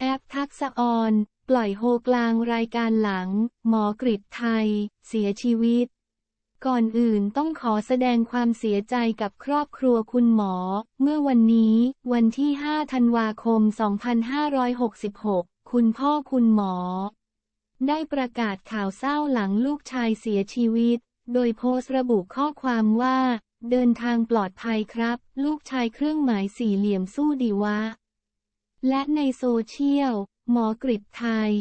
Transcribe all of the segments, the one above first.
แอปทักษออนปล่อยโฮกลางรายการหลัง หมอกริดไทย เสียชีวิต ก่อนอื่นต้องขอแสดงความเสียใจกับครอบครัวคุณหมอ เมื่อวันนี้ วันที่ 5 ธันวาคม 2566 คุณพ่อคุณหมอ ได้ประกาศข่าวเศร้าหลังลูกชายเสียชีวิต โดยโพสต์ระบุข้อความว่า เดินทางปลอดภัยครับ ลูกชายเครื่องหมายสี่เหลี่ยมสู้ดีวะ และในโซเชียล หมอกริดไทย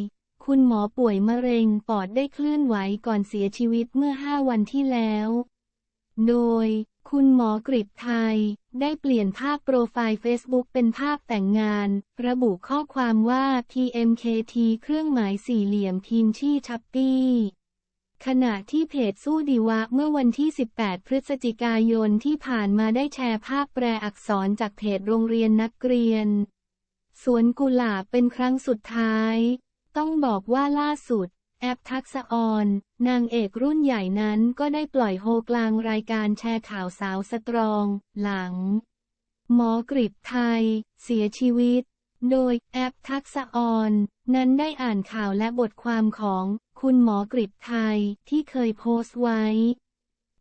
คุณหมอป่วยมะเร็งปอดได้เคลื่อนไหวก่อนเสียชีวิตเมื่อ 5 วันที่แล้ว โดย คุณหมอกริดไทย ได้เปลี่ยนภาพโปรไฟล์ Facebook เป็นภาพแต่งงาน ระบุข้อความว่า PMKT เครื่องหมายสี่เหลี่ยมทีมชี่ชัปปี้ขณะที่เพจสู้ดีวะเมื่อวันที่ 18 พฤศจิกายนที่ผ่านมาได้แชร์ภาพแปลอักษรจากเพจโรงเรียนนักเรียน สวนกุหลาบเป็นครั้งสุดท้าย ต้องบอกว่าล่าสุด แอปทักษออน นางเอกรุ่นใหญ่นั้นก็ได้ปล่อยโฮกลางรายการแชร์ข่าวสาวสตรอง หลัง หมอกริบไทย เสียชีวิต โดยแอปทักษออน นั้นได้อ่านข่าวและบทความของคุณหมอกริบไทยที่เคยโพสต์ไว้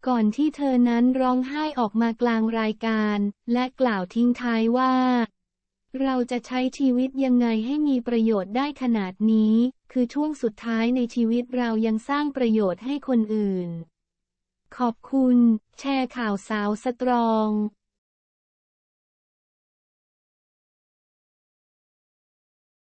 ก่อนที่เธอนั้นร้องไห้ออกมากลางรายการ และกล่าวทิ้งท้ายว่า เราจะใช้ชีวิตยังไงให้มีประโยชน์ได้ขนาดนี้ คือช่วงสุดท้ายในชีวิตเรายังสร้างประโยชน์ให้คนอื่น ขอบคุณ แชร์ข่าวสาวสตรอง